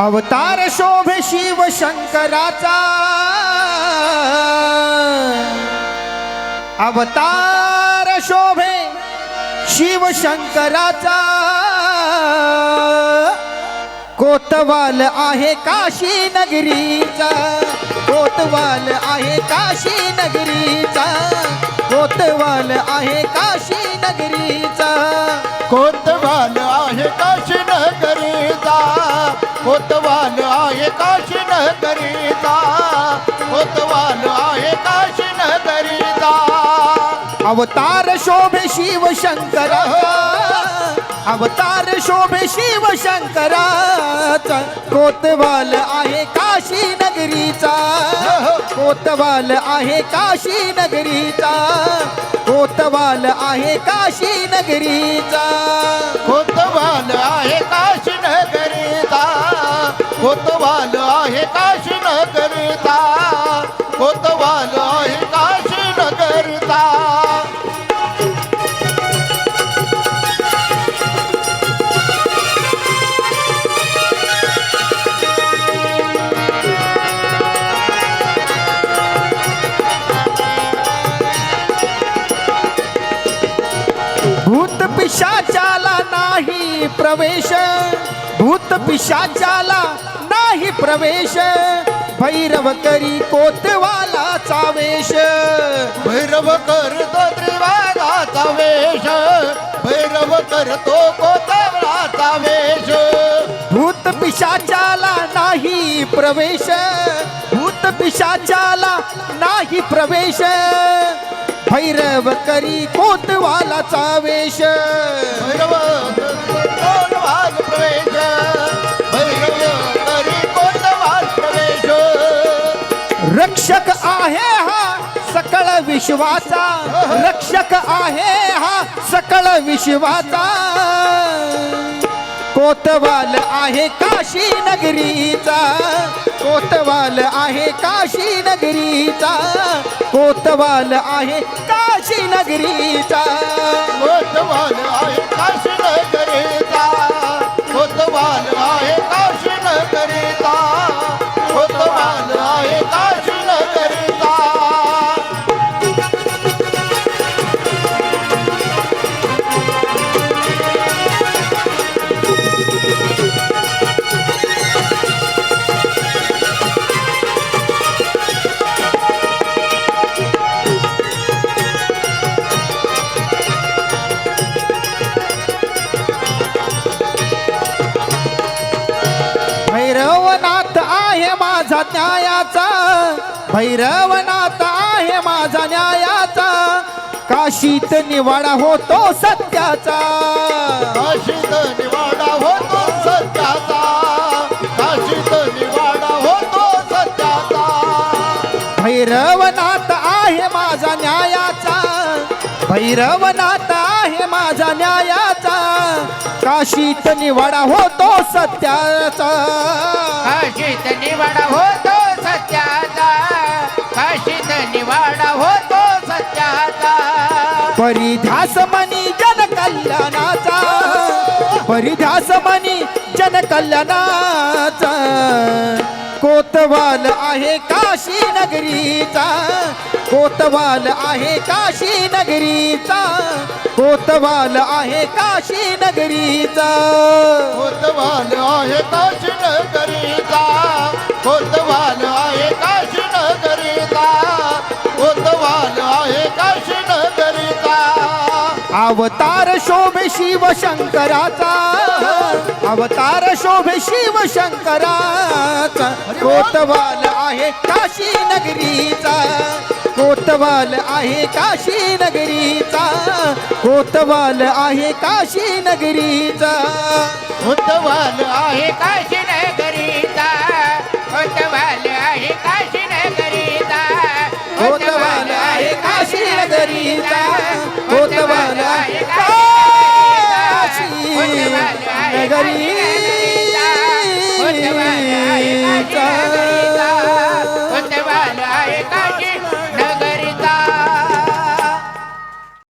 अवतार शोभे शिव शंकराचा. अवतार शोभे शिव शंकराचा. कोतवाल आहे काशी नगरीचा कोतवाल आहे काशी नगरीचा कोतवाल आहे काशी नगरीचा कोतवाल आहे काशी नगरी अवतार शोभे शिव शंकर. अवतार शोभे शिव शंकराचा कोतवाल आहे काशी नगरीचा. कोतवाल आहे काशी नगरीचा. कोतवाल आहे काशी नगरीचा. कोतवाल आहे काशी नगरीचा. कोतवाल आहे काशी नगरीचा. कोत पिशाचाला नाही प्रवेश. भूत पिशाचाला नाही प्रवेश. भैरव करी कोतवालाचा वेश भैरव करतो त्रिवागाचा वेश भैरव करतो कोतवळाचा वेश भूत पिशाचाला नाही प्रवेश. भूत पिशाचाला नाही प्रवेश. भैरव करी कोतवालाचा वेश. भैरव कोतवाल प्रवेश. भैरव करी कोतवाल प्रवेश. रक्षक आहे हा सकळ विश्वाचा. रक्षक आहे हा सकळ विश्वाचा. कोतवाल आहे काशी नगरीचा. कोतवाल आहे काशी नगरीचा. कोतवाल आहे काशी नगरीचा. कोतवाल आहे काशी नगरीचा. भैरवनाथ आहे माझा न्यायाचा. भैरवनाथ आहे माझा न्यायाचा. काशीत निवाडा होतो सत्याचा. काशीत निवाडा होतो सत्याचा. काशीत निवाडा होतो सत्याचा. भैरवनाथ आहे माझा न्यायाचा. भैरवनाथ आहे माझा न्यायाचा. काशीत निवाडा होतो सत्याचा. काशीत निवाडा होतो सत्याचा. काशीत निवाडा होतो सत्याचा. परिध्यास मनी जन कल्याणाचा परिध्यास मनी जन कल्याणाचा कोतवाल आहे काशी नगरीचा. कोतवाल आहे काशी नगरीचा. कोतवाल आहे काशी नगरीचा. कोतवाल आहे काशी नगरीचा. कोतवाल आहे काशी नगरीचा. कोतवाल आहे काशी नगरीचा. अवतार शोभे शिव शंकराचा. अवतार शोभे शिव शंकराचा. कोतवाल आहे काशी नगरीचा. कोतवाल आहे काशी नगरीचा कोतवाल आहे काशी नगरीचा कोतवाल आहे काशी नगरीचा कोतवाल आहे काशी नगरीचा कोतवाल आहे काशी नगरीचा कोतवाल आहे काशी नगरी